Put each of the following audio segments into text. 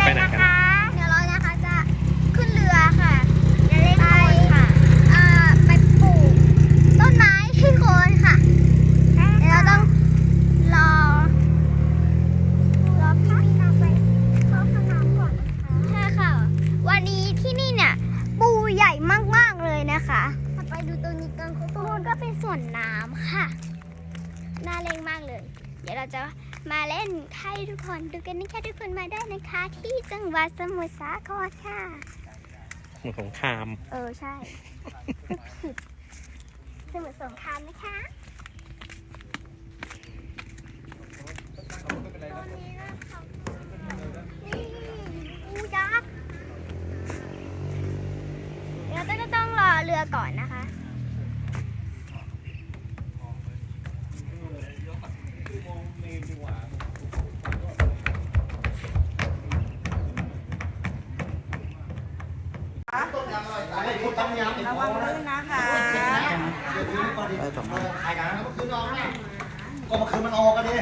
จะไปไหนกัน เลยเดี๋ยวเราจะมาเล่นให้ทุกคนดูกันนะคะทุกคนมาได้นะคะ ที่จังหวัดสมุทรสาครค่ะสมุทรสงคราม เออใช่ สมุทรสงครามนะคะตัวนี้นะคะนี่อูยักษ์เดี๋ยวก็ต้องรอเรือก่อนนะคะ ระวังลื่นนะคะก็มาคืนมันออกกันดิ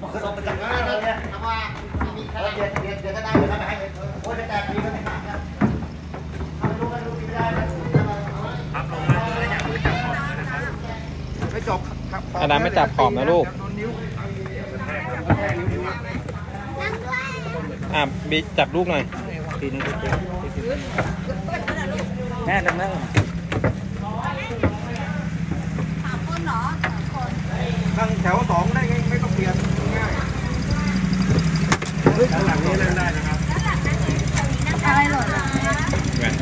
มาคืนออกไปจากงานเลยเนี่ยแต่ว่ามีเดี๋ยวเดี๋ยวเดี๋ยวก็ได้เดี๋ยวก็ได้โอ้ยจะแตกดีก็ไม่ขาดนะทำรู้กันรู้ไม่ได้นะครับลงมาเลยอยางไม่จับขอบนะครับไม่จบครับอันนั้นไม่จับขอบนะลูกอะบีจับลูกหน่อย ทีนึงแม่จังแล้วนั่งแถวสองได้ไงไม่ต้องเปลี่ยนง่ายด้านหลังนี้เล่นได้นะครับอะไรหล่นอะแหวน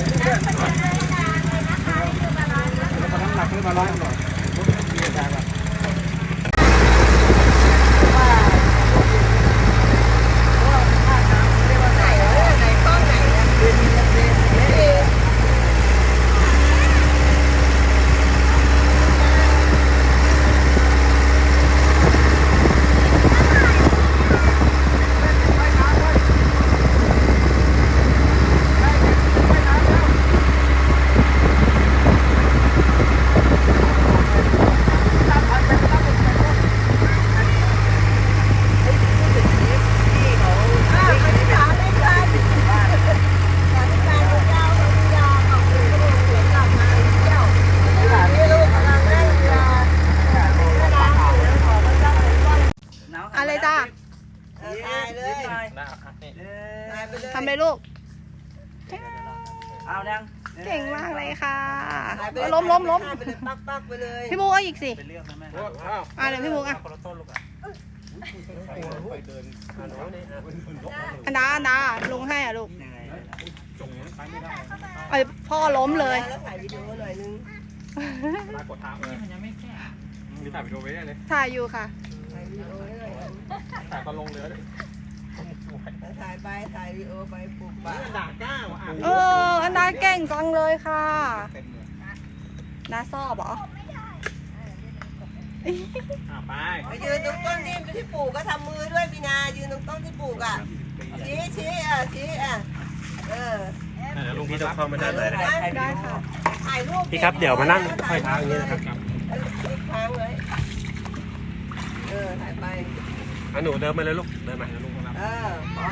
แล้วก็น้ำหนักขึ้นมาร้อยหน่อยรถมีอาการแบบ อะไรจ้า ตายเลย ทำเลยลูก เอาดังเก่งมากเลยค่ะถ่ายไปล้มล้มล้มถ่ายไปเลยปักปักไปเลยพี่มุกเอาอีกสิเป็นเรื่องนะแม่อะเดี๋ยวพี่มุกอะคนละต้นลูกอะไปเดินอันโน้นนี่อะอันดาอันดาลงให้อะลูกจงไปไม่ได้ไอยพ่อล้มเลยแล้วถ่ายวิดีโอหน่อยนึงมากดเท้าเลยมันยังไม่แก้มีถ่ายไปดูไว้ได้เลยถ่ายอยู่ค่ะถ่ายวิดีโอหน่อยนึงถ่ายตอนลงเรือเลยแล้ว ถ่ายไปถ่ายวิดีโอไปปลูกป่าด่าก้าวอะเออ อันดาเก่งจังเลยค่ะนาซอบเหรออะไปไปยืนตรงต้นที่ที่ปลูกก็ทำมือด้วยพี่นา ยืนตรงต้นที่ปลูกอะ ชี้ชี้อะชี้อะ เออเดี๋ยวลุงพี่ต้องเข้ามาด้านไหนนะได้ค่ะถ่ายรูปพี่ครับเดี๋ยวมานั่งค่อยเท้าอย่างนี้นะครับค้างไว้เออถ่ายไปอะหนูเดินมาเลยลูก เดินมาเดี๋ยวลุงมารับ เออพอ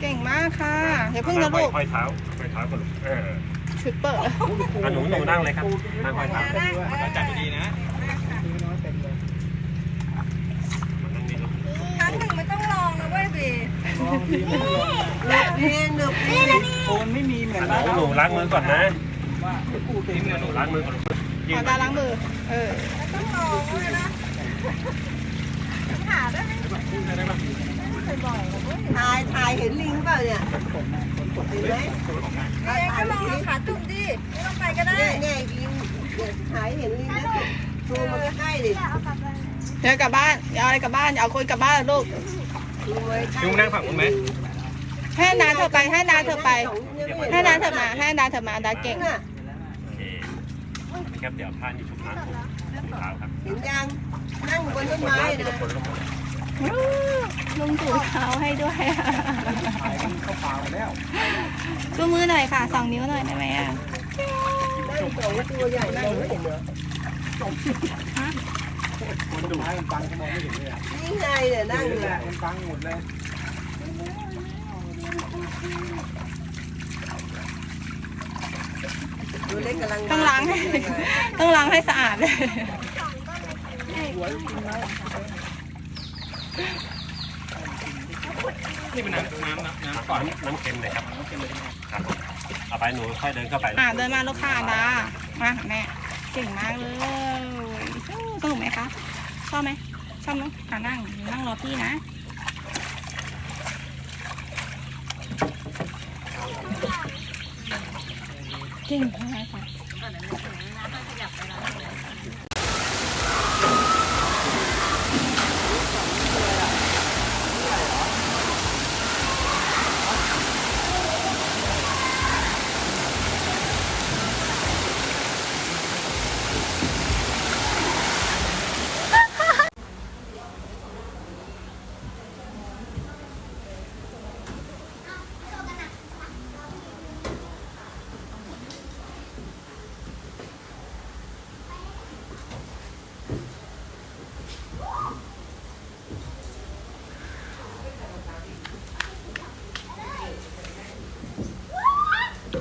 เก่งมากค่ะอย่าเพิ่งนะลูกค่อยเท้าค่อยเท้าก่อนลูกเออชุดเปิดอะหนูหนูนั่งเลยครับนั่งค่อยเท้าจับดีๆนะนั่งดีลูกครั้งหนึ่งไม่ต้องลองนะเว้ยบีหนึบนี่หนึบนี่โอนไม่มีเหมือนหนูหนูล้างมือก่อนนะหนูล้างมือก่อนยืขอนตาล้างมือ เออ ถ่ายถ่ายเห็นลิงเปล่าเนี่ยเห็นไหมถ่ายถ่ายลิงขาจุ่มดิไม่ต้องไปก็ได้เนี่ยเนี่ยลิงเนี่ยถ่ายเห็นลิงนะซูมมาใกล้ๆดิเดี๋ยวกลับบ้านอย่าเอาอะไรกลับบ้านอย่าเอาคนกลับบ้านลูกซูมไว้ใกล้ลุงนั่งฝั่งนู้นไหมให้นาเธอไปให้นาเธอไป ให้นาเธอมาให้นาเธอมาดาเก่ง น่ะ โอเคครับเดี๋ยวท่านอยู่ชุบน้ำผมถุงเท้าครับเห็นยังนั่งอยู่บนต้นคนไม้หน้าทีนะละคนลงมาลุงถูเท้าให้ด้วยถ่ายกันเข้าเปล่าแล้วดูมือหน่อยค่ะสองนิ้วหน่อยได้ไหมอะนั่งสองตัวใหญ่นั่งไม่เห็นเหรอคนดูให้มันฟังก็มองไม่เห็นเลยอะนี่ไงเนี่ยนั่งอยู่อะมันฟังหมดเลย ตัวเล็กกำลังต้องล้างให้ต้องล้างให้สะอาดเลยสวยจริงนะนี่เป็นน้ำน้ำน้ำน้ำก่อนน้ำน้ำเค็มเลยครับน้ำเค็มเลยครับผมเอาไปหนูค่อยเดินเข้าไปอ่าเดินมาลูกค้าดามาหาแม่เก่งมากเลยสนุกไหมคะชอบไหมชอบไหมอ่านั่งนั่งรอพี่นะ จริงมากค่ะ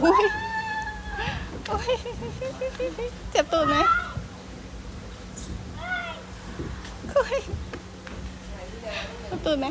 อุ้ยอุ้ยเจ็บตูดไหมอุ้ยเจ็บตูดไหม